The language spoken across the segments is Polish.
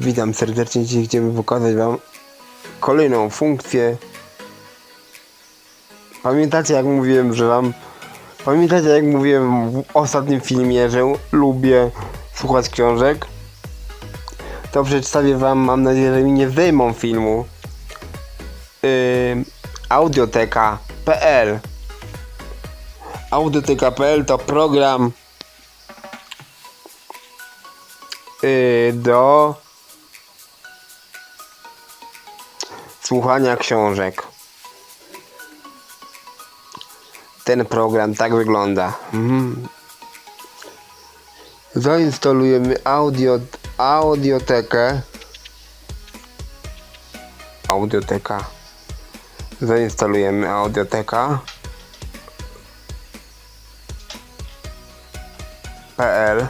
Witam serdecznie. Dzisiaj chcemy pokazać Wam kolejną funkcję. Pamiętacie jak mówiłem, że Wam... Pamiętacie jak mówiłem w ostatnim filmie, że lubię słuchać książek? To przedstawię Wam, mam nadzieję, że mi nie zdejmą filmu. Yy, audioteka.pl Audioteka.pl to program yy, do słuchania książek. Ten program tak wygląda. Mhm. Zainstalujemy audio, audiotekę. Audioteka. Zainstalujemy audioteka. PL.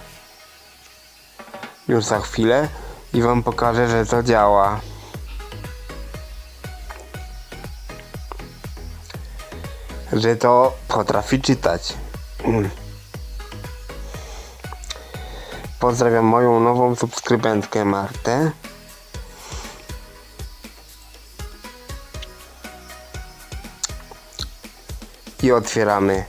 Już za chwilę i wam pokażę, że to działa. że to potrafi czytać. Pozdrawiam moją nową subskrybentkę Martę. I otwieramy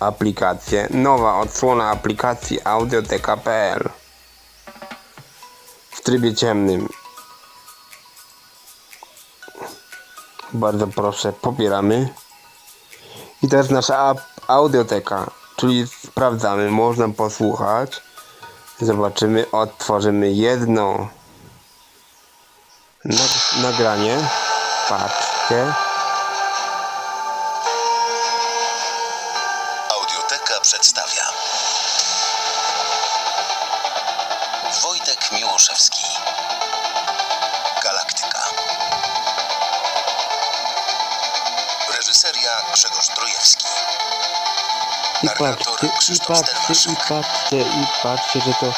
aplikację. Nowa odsłona aplikacji audioteka.pl w trybie ciemnym. Bardzo proszę, pobieramy. I jest nasza audioteka, czyli sprawdzamy, można posłuchać. Zobaczymy, odtworzymy jedno nag- nagranie. Patrzcie. Przedstawia. Wojtek Miłoszewski. Galaktyka. Reżyseria Grzegorz Trojewski I patrzcie, i patrzcie, i patrzcie, i patrzcie, że to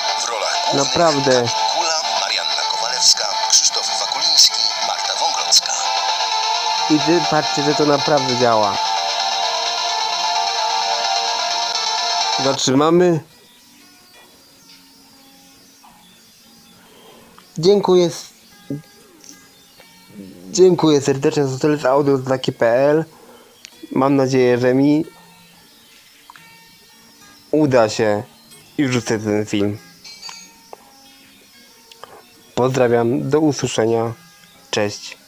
Naprawdę. Kula, Marianna Kowalewska, Krzysztof Wakuliński, Marta Wągrodzka I patrzcie, że to naprawdę działa. Zatrzymamy. Dziękuję. Dziękuję serdecznie za tyle z audio taki.pl. Mam nadzieję, że mi uda się i wrzucę ten film. Pozdrawiam, do usłyszenia. Cześć.